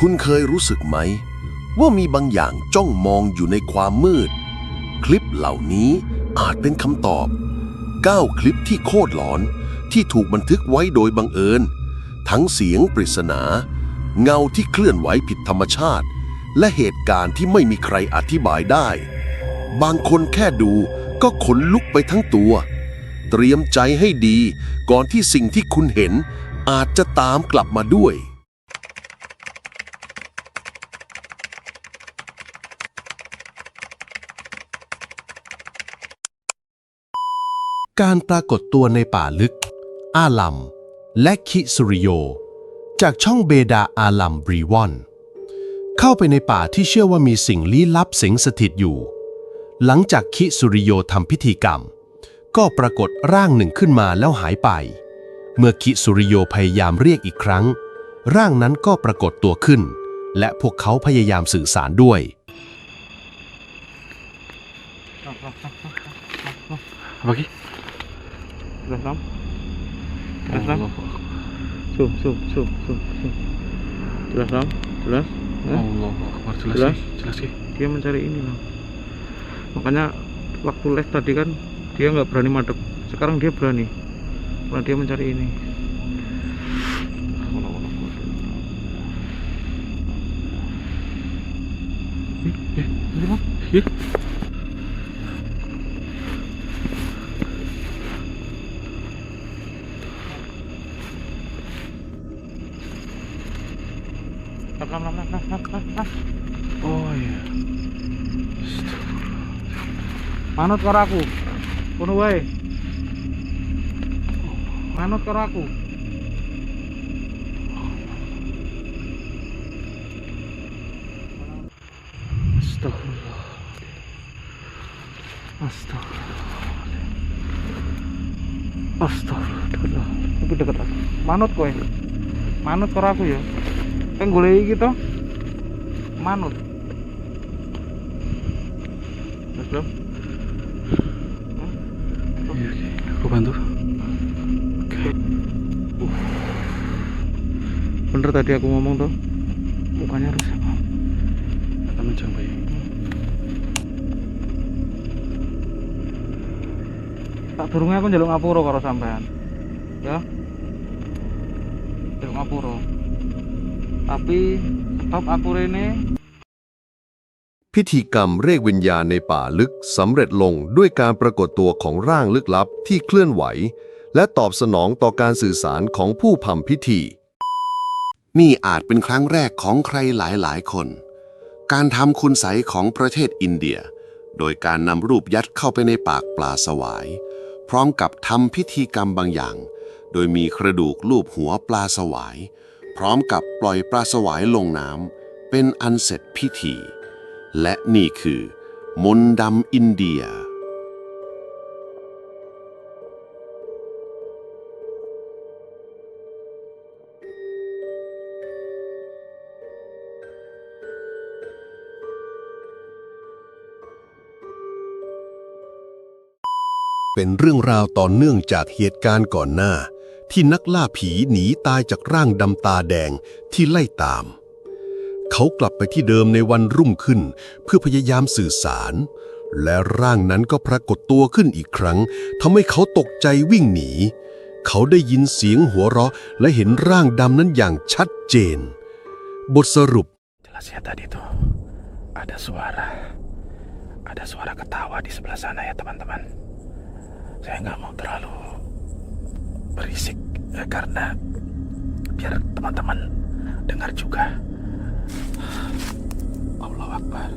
คุณเคยรู้สึกไหม ว่ามีบางอย่างจ้องมองอยู่ในความมืด คลิปเหล่านี้อาจเป็นคำตอบ 9 คลิปที่โคตรหลอนที่ถูกบันทึกไว้โดยบังเอิญ ทั้งเสียงปริศนา เงาที่เคลื่อนไหวผิดธรรมชาติ และเหตุการณ์ที่ไม่มีใครอธิบายได้ บางคนแค่ดูก็ขนลุกไปทั้งตัว เตรียมใจให้ดีก่อนที่สิ่งที่คุณเห็นอาจจะตามกลับมาด้วย การปรากฏตัวในป่าลึก อาลัม และคิสุริโย จากช่องเบดาอาลัมบรีวอน เข้าไปในป่าที่เชื่อว่ามีสิ่งลี้ลับสิงสถิตอยู่ หลังจากคิสุริโยทำพิธีกรรม ก็ปรากฏร่างหนึ่งขึ้นมาแล้วหายไป เมื่อคิสุริโยพยายามเรียกอีกครั้ง ร่างนั้นก็ปรากฏตัวขึ้น และพวกเขาพยายามสื่อสารด้วย Apa lagi? Kita selam. Kita selam. Sub, sub, sub, sub. Jelas selam. Jelas. Allah Akbar. Jelas. Jelas. Jelas sih. Dia mencari ini lah. Makanya waktu les tadi kan dia nggak berani madep. Sekarang dia berani. Karena dia mencari ini. Eh, yeah. Lam. oh iya. Manut karo aku. Kono wae. Manut karo aku. Astagfirullah. Astagfirullah. Astagfirullah. Tapi deket aku. Manut kowe. Manut karo aku ya. Kan golek iki to. Manut. Wes, Bro. Iya, oke. Aku bantu. Bener tadi aku ngomong tuh. Mukanya rusak. Kita mencoba ya. Tak durungnya aku njaluk ngapura karo sampean. Ya. Njaluk ngapura. Tapi stop aku rene พิธีกรรมเรียกวิญญาณในป่าลึกสำเร็จลงด้วยการปรากฏตัวของร่างลึกลับที่เคลื่อนไหว และตอบสนองต่อการสื่อสารของผู้พำพิธี นี่อาจเป็นครั้งแรกของใครหลายๆ คน การทำคุณใสของประเทศอินเดีย โดยการนำรูปยัดเข้าไปในปากปลาสวาย พร้อมกับทำพิธีกรรมบางอย่าง โดยมีกระดูกลูบหัวปลาสวาย พร้อมกับปล่อยปลาสวายลงน้ำเป็นอันเสร็จพิธี และนี่คือ มนดำอินเดีย เป็นเรื่องราวต่อเนื่องจากเหตุการณ์ก่อนหน้า ที่นักล่าผีหนีตายจากร่างดำตาแดงที่ไล่ตาม เขากลับไปที่เดิมในวันรุ่งขึ้น เพื่อพยายามสื่อสาร และร่างนั้นก็ปรากฏตัวขึ้นอีกครั้งทำให้เขาตกใจวิ่งหนี เขาได้ยินเสียงหัวเราะ และเห็นร่างดำนั้นอย่างชัดเจน บทสรุป Jelas ya tadi tuh. Ada suara. Ada suara ketawa di sebelah sana ya teman-teman. Saya nggak mau terlalu berisik ya, karena biar teman-teman dengar juga. Allah Akbar.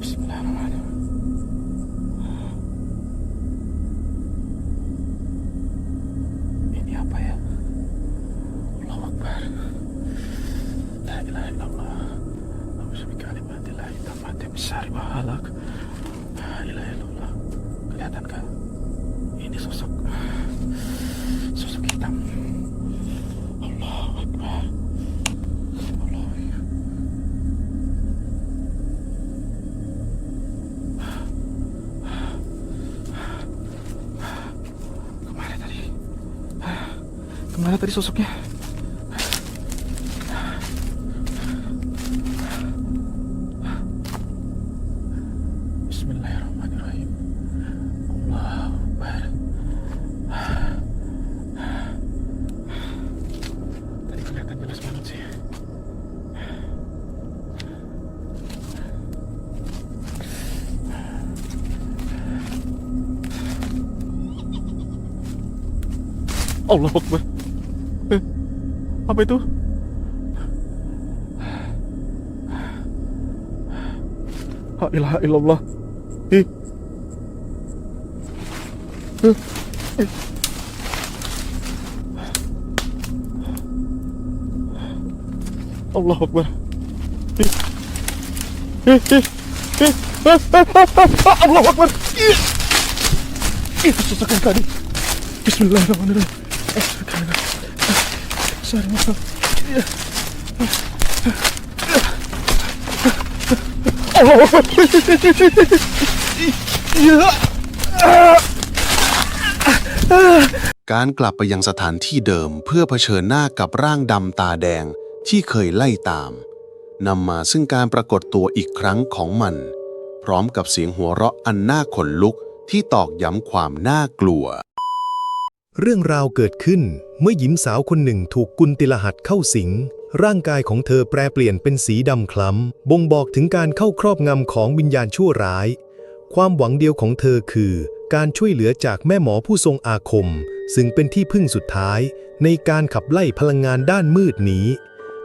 Bismillahirrahmanirrahim. Ini apa ya? Allah Akbar. La ilaha illallah. Alhamdulillah. Alhamdulillah. besar bahalak. Alhamdulillah. Allah, Kelihatankah ini sosok sosok hitam? Allah Akbar. Allah. Ya. Ke mana tadi? Ke mana tadi sosoknya? Allah Akbar. Eh, apa itu? La ilaha illallah. Eh. Eh. Eh. Allah Akbar. Eh. Eh, eh, eh, eh, Allah Akbar. Eh. Itu sesakan tadi. Bismillahirrahmanirrahim. การกลับไปยังสถานที่เดิมเพื่อเผชิญหน้ากับร่างดำตาแดงที่เคยไล่ตาม นำมาซึ่งการปรากฏตัวอีกครั้งของมัน พร้อมกับเสียงหัวเราะอันน่าขนลุกที่ตอกย้ำความน่ากลัว เรื่องราวเกิดขึ้นเมื่อหญิงสาวคนหนึ่งถูกกุลติลหัดเข้าสิง ร่างกายของเธอแปรเปลี่ยนเป็นสีดำคล้ำ บ่งบอกถึงการเข้าครอบงำของวิญญาณชั่วร้าย ความหวังเดียวของเธอคือ การช่วยเหลือจากแม่หมอผู้ทรงอาคม ซึ่งเป็นที่พึ่งสุดท้าย ในการขับไล่พลังงานด้านมืดนี้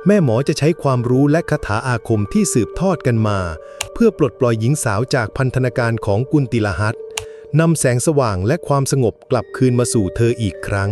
แม่หมอจะใช้ความรู้และคาถาอาคมที่สืบทอดกันมา เพื่อปลดปล่อยหญิงสาวจากพันธนาการของกุลติลหัด นำแสงสว่างและความสงบกลับคืนมาสู่เธออีกครั้ง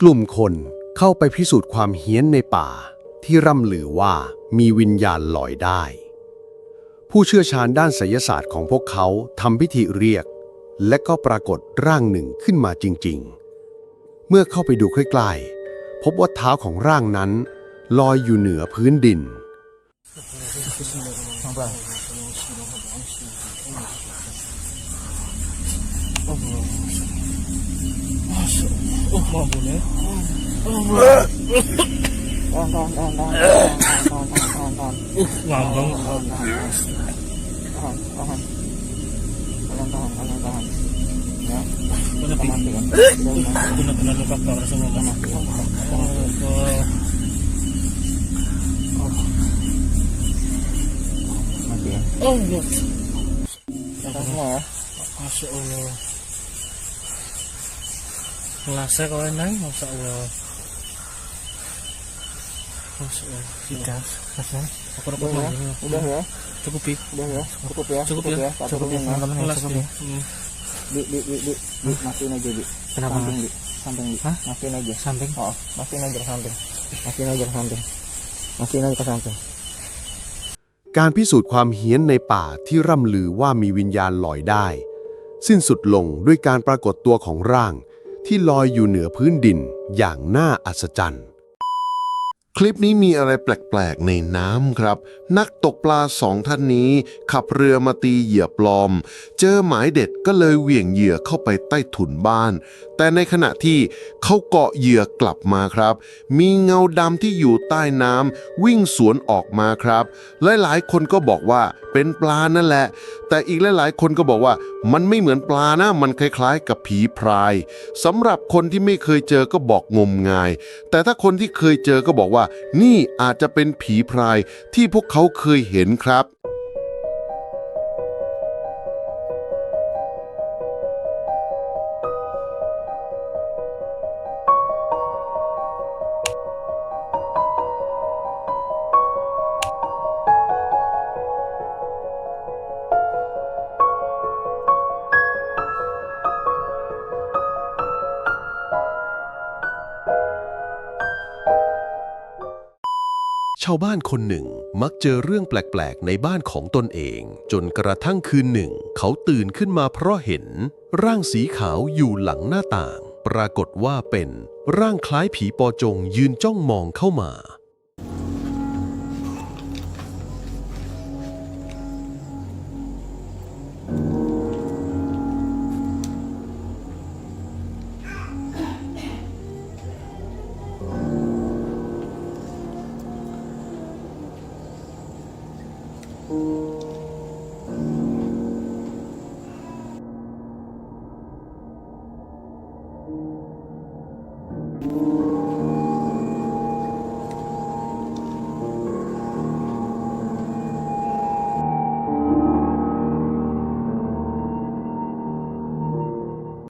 กลุ่มคนเข้าไปพิสูจน์ความเฮี้ยนในป่า ที่ร่ำลือว่ามีวิญญาณลอยได้ ผู้เชี่ยวชาญด้านไสยศาสตร์ของพวกเขาทำพิธีเรียก และก็ปรากฏร่างหนึ่งขึ้นมาจริง ๆ เมื่อเข้าไปดูใกล้ๆพบว่าเท้าของร่างนั้น ลอยอยู่เหนือพื้นดิน lambang Allah. tahan Allah. tahan kalian tahan Allah Ngelasa Allah Masya Allah. Tidak. Masya Aku dapat ya. Udah ya, Cukup pi. udah ya, cukup ya, Cukup ya. Pak Cukup ya. ya. Teman-teman Ngelas cukup ya. ya. Hmm. Di, di, di, di, di, matiin aja di. Kenapa? Samping di, samping di. Hah? Matiin aja. Samping. Oh, matiin aja ke samping. Matiin aja ke samping. Matiin aja ke samping. การพิสูจน์ความเฮี้ยนในป่าที่ร่ำลือว่ามีวิญญาณลอยได้ สิ้นสุดลงด้วยการปรากฏตัวของร่าง ที่ลอยอยู่เหนือพื้นดินอย่างน่าอัศจรรย์ คลิปนี้มีอะไรแปลกๆในน้ำครับ นักตกปลาสองท่านนี้ ขับเรือมาตีเหยื่อปลอม เจอหมายเด็ดก็เลยเหวี่ยงเหยื่อเข้าไปใต้ถุนบ้านแต่ในขณะที่เขาเกาะเหยื่อกลับมาครับ มีเงาดำที่อยู่ใต้น้ำวิ่งสวนออกมาครับ หลายๆ คนก็บอกว่าเป็นปลานั่นแหละ แต่อีกหลายๆ คนก็บอกว่ามันไม่เหมือนปลานะ มันคล้ายๆ กับผีพรายสำหรับคนที่ไม่เคยเจอก็บอกงมงาย แต่ถ้าคนที่เคยเจอก็บอกว่า นี่อาจจะเป็นผีพรายที่พวกเขาเคยเห็นครับ ชาวบ้านคนหนึ่งมักเจอเรื่องแปลกๆ ในบ้านของตนเอง จนกระทั่งคืนหนึ่ง เขาตื่นขึ้นมาเพราะเห็น ร่างสีขาวอยู่หลังหน้าต่าง ปรากฏว่าเป็นร่างคล้ายผีปอจงยืนจ้องมองเข้ามา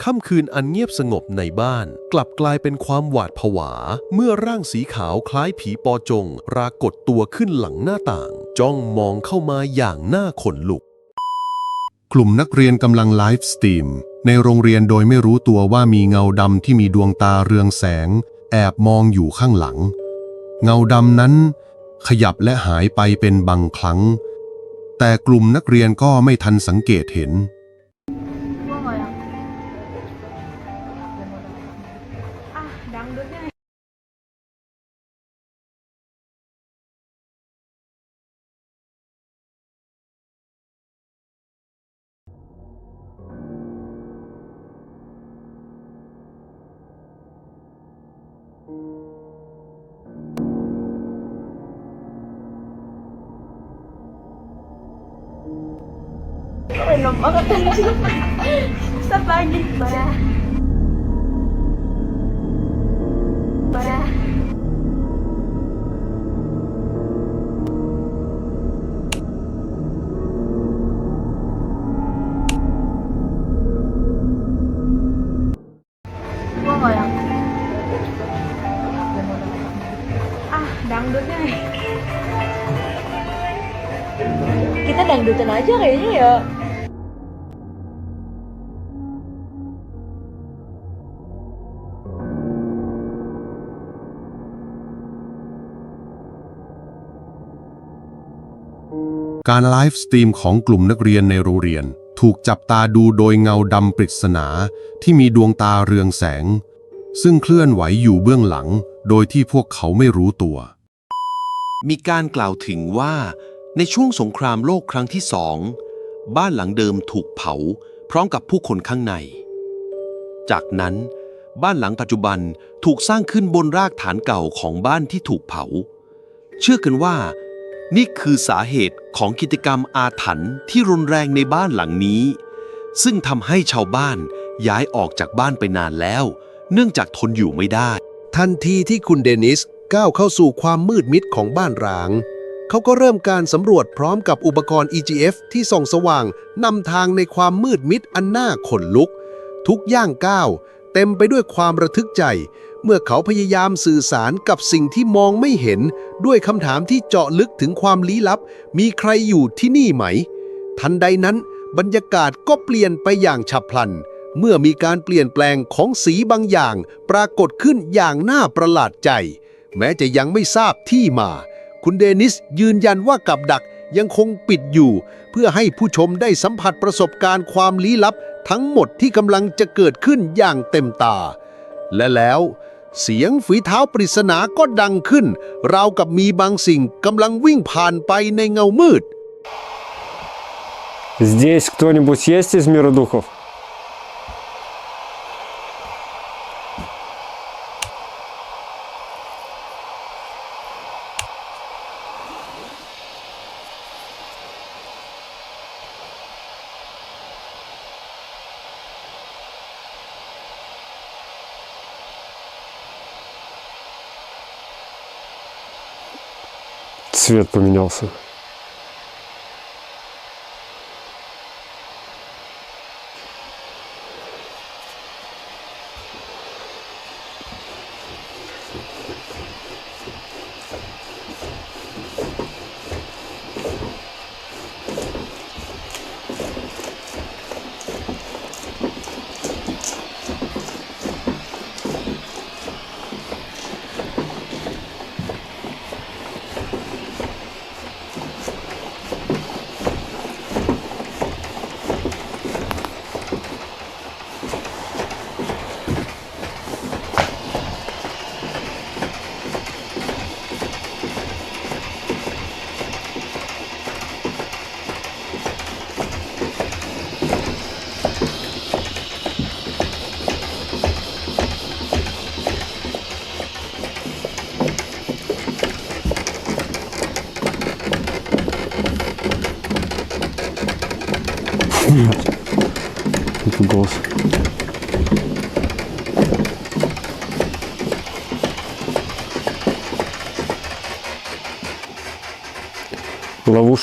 ค่ำคืนอันเงียบสงบในบ้าน กลับกลายเป็นความหวาดผวา เมื่อร่างสีขาวคล้ายผีปอจงปรากฏตัวขึ้นหลังหน้าต่าง จ้องมองเข้ามาอย่างน่าขนลุก กลุ่มนักเรียนกำลังไลฟ์สตรีม ในโรงเรียนโดยไม่รู้ตัวว่ามีเงาดำที่มีดวงตาเรืองแสง แอบมองอยู่ข้างหลัง เงาดำนั้น ขยับและหายไปเป็นบางครั้ง แต่กลุ่มนักเรียนก็ไม่ทันสังเกตเห็น Nakailom ako talaga. sa pangit ba? Ba? Ah, dangdutnya nih. Kita dangdutan aja kayaknya ya. การไลฟ์สตรีมของกลุ่มนักเรียนในโรงเรียน ถูกจับตาดูโดยเงาดำปริศนา ที่มีดวงตาเรืองแสง ซึ่งเคลื่อนไหวอยู่เบื้องหลัง โดยที่พวกเขาไม่รู้ตัว มีการกล่าวถึงว่า ในช่วงสงครามโลกครั้งที่สอง บ้านหลังเดิมถูกเผา พร้อมกับผู้คนข้างใน จากนั้น บ้านหลังปัจจุบันถูกสร้างขึ้นบนรากฐานเก่าของบ้านที่ถูกเผา เชื่อกันว่า นี่คือสาเหตุของกิจกรรมอาถรรพ์ที่รุนแรงในบ้านหลังนี้ ซึ่งทำให้ชาวบ้านย้ายออกจากบ้านไปนานแล้ว เนื่องจากทนอยู่ไม่ได้ ทันทีที่คุณเดนิสก้าวเข้าสู่ความมืดมิดของบ้านร้าง เขาก็เริ่มการสำรวจพร้อมกับอุปกรณ์ EGF ที่ส่องสว่างนำทางในความมืดมิดอันน่าขนลุก ทุกย่างก้าวเต็มไปด้วยความระทึกใจ เมื่อเขาพยายามสื่อสารกับสิ่งที่มองไม่เห็น ด้วยคำถามที่เจาะลึกถึงความลี้ลับ มีใครอยู่ที่นี่ไหม ทันใดนั้นบรรยากาศก็เปลี่ยนไปอย่างฉับพลัน เมื่อมีการเปลี่ยนแปลงของสีบางอย่าง ปรากฏขึ้นอย่างน่าประหลาดใจ แม้จะยังไม่ทราบที่มา คุณเดนิสยืนยันว่ากับดักยังคงปิดอยู่ เพื่อให้ผู้ชมได้สัมผัสประสบการณ์ความลี้ลับ ทั้งหมดที่กำลังจะเกิดขึ้นอย่างเต็มตา และแล้ว เสียงฝีเท้าปริศนาก็ดังขึ้น ราวกับมีบางสิ่งกำลังวิ่งผ่านไปในเงามืด Здесь кто-нибудь есть из мира Цвет поменялся.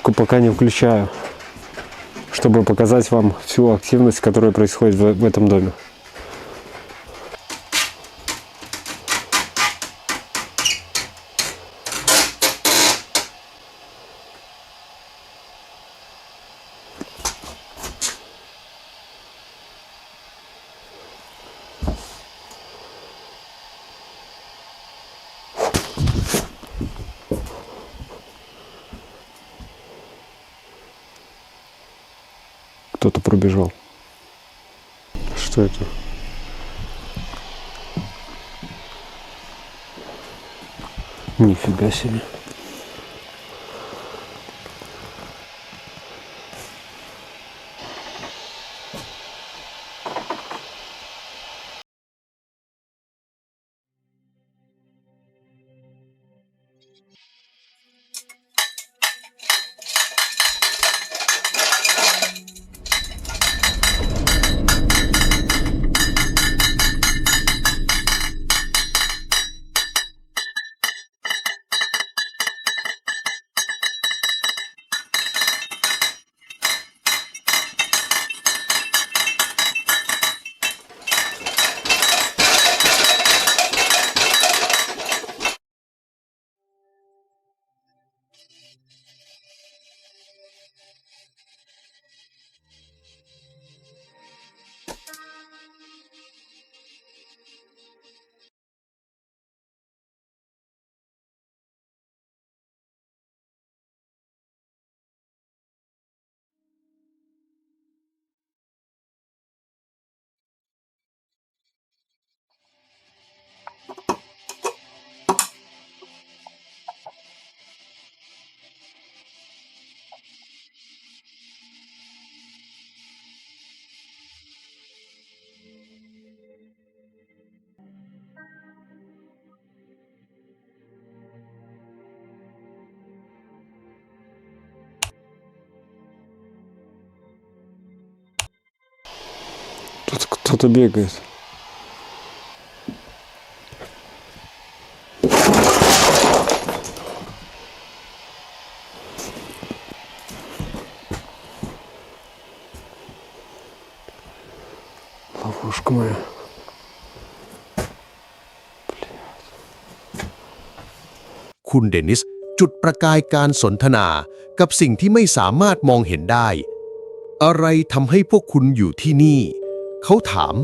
Ловушку пока не включаю, чтобы показать вам всю активность, которая происходит в этом доме. Пробежал. Что это? Нифига себе. Тут кто-то бегает. Ловушка моя. Блядь. คุณเดนิสจุดประกายการสนทนากับสิ่งที่ไม่สามารถมองเห็นได้ อะไรทำให้พวกคุณอยู่ที่นี่ เขาถาม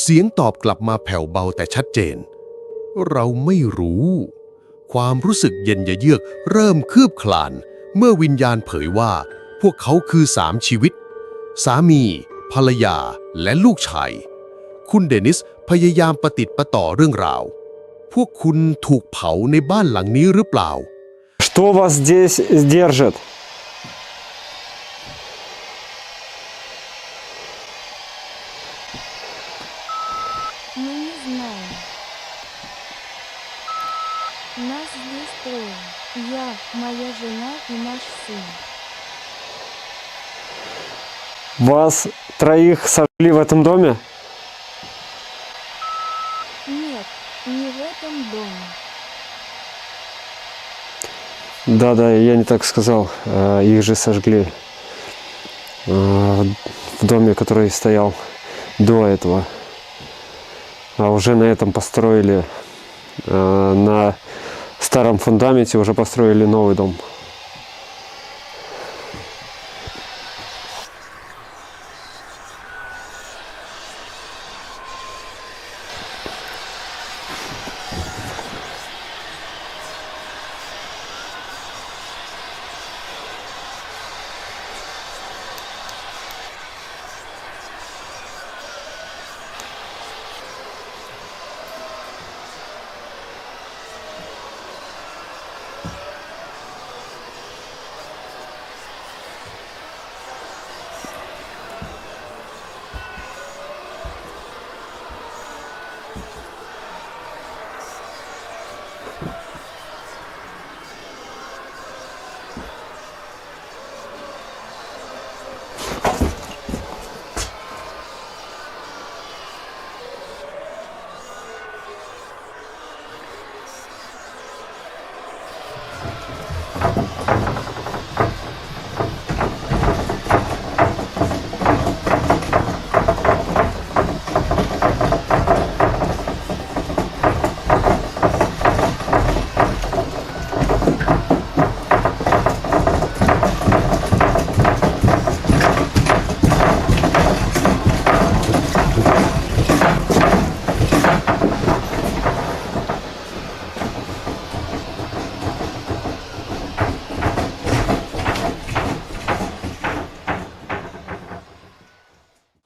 เสียงตอบกลับมาแผ่วเบาแต่ชัดเจน เราไม่รู้ ความรู้สึกเย็นยะเยือกเริ่มคืบคลาน เมื่อวิญญาณเผยว่า พวกเขาคือสามชีวิต สามี ภรรยา และลูกชาย คุณเดนิสพยายามประติดประต่อเรื่องราว พวกคุณถูกเผาในบ้านหลังนี้หรือเปล่า Что вас здесь держит? Нас здесь трое. Я, моя жена и наш сын. Вас троих сожгли в этом доме? Нет, не в этом доме. Да, да, я не так сказал. Э, Их же сожгли э, в доме, который стоял до этого. А уже на этом построили, э, на старом фундаменте уже построили новый дом.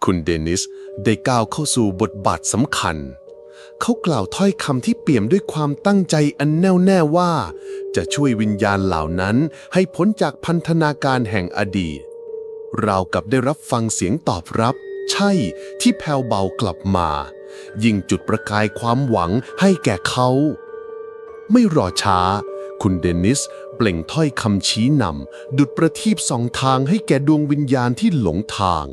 คุณเดนิสได้ก้าวเข้าสู่บทบาทสำคัญ เขากล่าวถ้อยคำที่เปี่ยมด้วยความตั้งใจอันแน่วแน่ว่า จะช่วยวิญญาณเหล่านั้นให้พ้นจากพันธนาการแห่งอดีต เรากับได้รับฟังเสียงตอบรับ ใช่ที่แผ่วเบากลับมา ยิ่งจุดประกายความหวังให้แก่เขา ไม่รอช้า คุณเดนิสเปล่งถ้อยคำชี้นำ ดุดประทีปสองทางให้แก่ดวงวิญญาณที่หลงทาง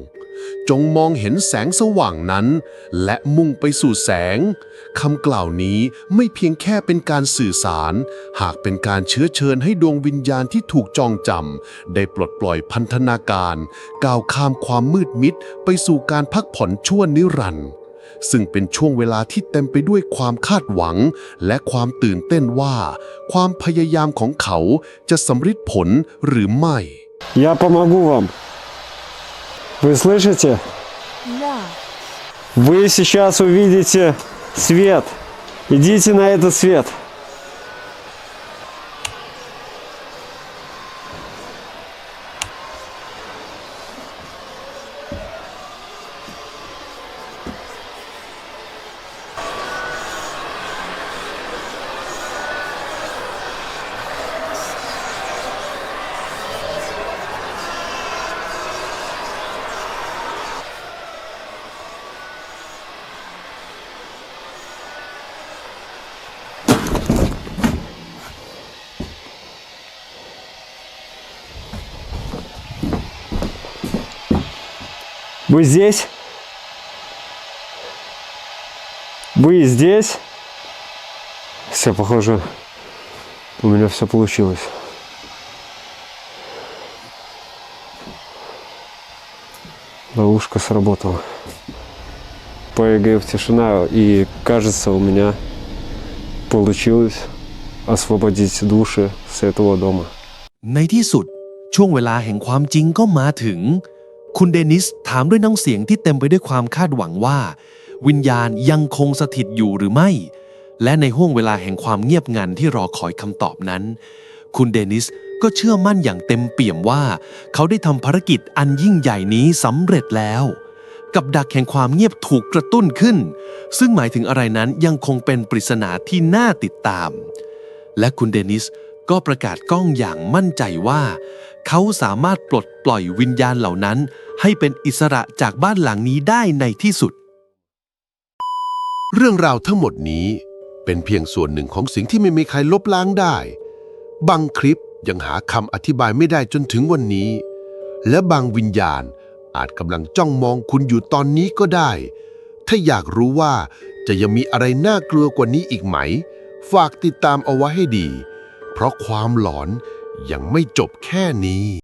จงมองเห็นแสงสว่างนั้น และมุ่งไปสู่แสงคำกล่าวนี้ไม่เพียงแค่เป็นการสื่อสาร หากเป็นการเชื้อเชิญให้ดวงวิญญาณที่ถูกจองจำได้ปลดปล่อยพันธนาการก้าวข้ามความมืดมิดไปสู่การพักผ่อนชั่วนิรันดร์ ซึ่งเป็นช่วงเวลาที่เต็มไปด้วยความคาดหวัง และความตื่นเต้นว่า ความพยายามของเขาจะสำเร็จผลหรือไม่ Я помогу вам. Вы слышите? Да. Вы сейчас увидите свет. Идите на этот свет. Вы здесь? Вы здесь? Все, похоже, у меня все получилось. Ловушка сработала. ПГФ тишина, и кажется, у меня получилось освободить души с этого дома. ในที่สุด ช่วงเวลาแห่งความจริงก็มาถึง คุณเดนิสถามด้วยน้ำเสียงที่เต็มไปด้วยความคาดหวังว่า วิญญาณยังคงสถิตอยู่หรือไม่ และในห้วงเวลาแห่งความเงียบงันที่รอคอยคำตอบนั้น คุณเดนิสก็เชื่อมั่นอย่างเต็มเปี่ยมว่า เขาได้ทำภารกิจอันยิ่งใหญ่นี้สำเร็จแล้ว กับดักแห่งความเงียบถูกกระตุ้นขึ้น ซึ่งหมายถึงอะไรนั้นยังคงเป็นปริศนาที่น่าติดตาม และคุณเดนิสก็ประกาศกล้องอย่างมั่นใจว่า เขาสามารถปลดปล่อยวิญญาณเหล่านั้น ให้เป็นอิสระจากบ้านหลังนี้ได้ในที่สุด เรื่องราวทั้งหมดนี้เป็นเพียงส่วนหนึ่งของสิ่งที่ไม่มีใครลบล้างได้ บางคลิปยังหาคำอธิบายไม่ได้จนถึงวันนี้ และบางวิญญาณอาจกำลังจ้องมองคุณอยู่ตอนนี้ก็ได้ ถ้าอยากรู้ว่าจะยังมีอะไรน่ากลัวกว่านี้อีกไหม ฝากติดตามเอาไว้ให้ดี เพราะความหลอน ยังไม่จบแค่นี้